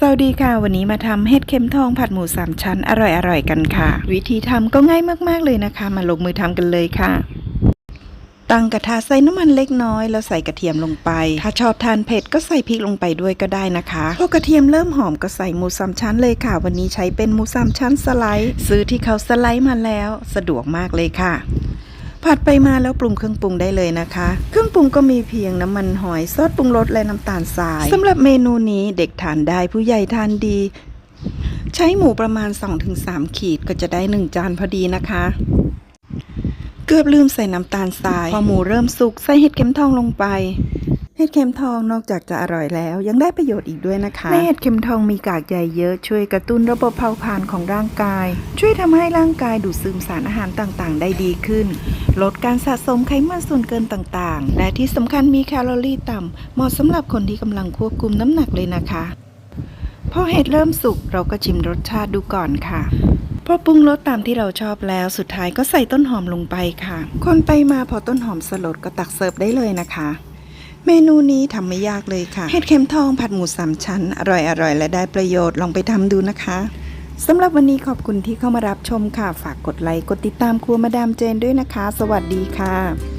สวัสดีค่ะ วันนี้มาทำเห็ดเข็มทองผัดหมูสามชั้นอร่อยๆกันค่ะ วิธีทำก็ง่ายมากๆเลยนะคะ มาลงมือทำกันเลยค่ะ ตั้งกระทะใส่น้ำมันเล็กน้อย แล้วใส่กระเทียมลงไป ถ้าชอบทานเผ็ดก็ใส่พริกลงไปด้วยก็ได้นะคะพอกระเทียมเริ่มหอมก็ใส่หมูสามชั้นเลยค่ะ วันนี้ใช้เป็นหมูสามชั้นสไลด์ ซื้อที่เขาสไลด์มาแล้ว สะดวกมากเลยค่ะ ผัดไปมาแล้วปรุงเครื่องปรุงได้เลยนะคะ เครื่องปรุงก็มีเพียงน้ำมันหอยซอสปรุงรสและน้ำตาลทรายสำหรับเมนูนี้เด็กทานได้ผู้ใหญ่ทานดี ใช้หมูประมาณ 2-3 ขีดก็จะได้ 1 จานพอดีนะคะ เกือบลืมใส่น้ำตาลทราย พอหมูเริ่มสุกใส่เห็ดเข็มทองลงไป เห็ดเข็มทองนอกจากจะอร่อยแล้ว ยังได้ประโยชน์อีกด้วยนะคะในเห็ดเข็มทองมีกากใยเยอะช่วยกระตุ้นระบบเผาผลาญของร่างกาย ช่วยทำให้ร่างกายดูดซึมสารอาหารต่างๆ ได้ดีขึ้น ลดการสะสมไขมันส่วนเกินต่างๆ และที่สำคัญมีแคลอรี่ต่ำเหมาะสำหรับคนที่กำลังควบคุมน้ำหนักเลยนะคะพอเห็ดเริ่มสุกเราก็ชิมรสชาติดูก่อนค่ะพอปรุงรสตามที่เราชอบแล้วสุดท้ายก็ใส่ต้นหอมลงไปค่ะ คนไปมาพอต้นหอมสลดก็ตักเสิร์ฟได้เลยนะคะ เมนูนี้ทำไม่ยากเลยค่ะ เห็ดเข็มทองผัดหมูสามชั้น อร่อยอร่อยและได้ประโยชน์ลองไปทำดูนะคะสำหรับวันนี้ขอบคุณที่เข้ามารับชมค่ะ ฝากกดไลค์กดติดตามครัวมาดามเจนด้วยนะคะ สวัสดีค่ะ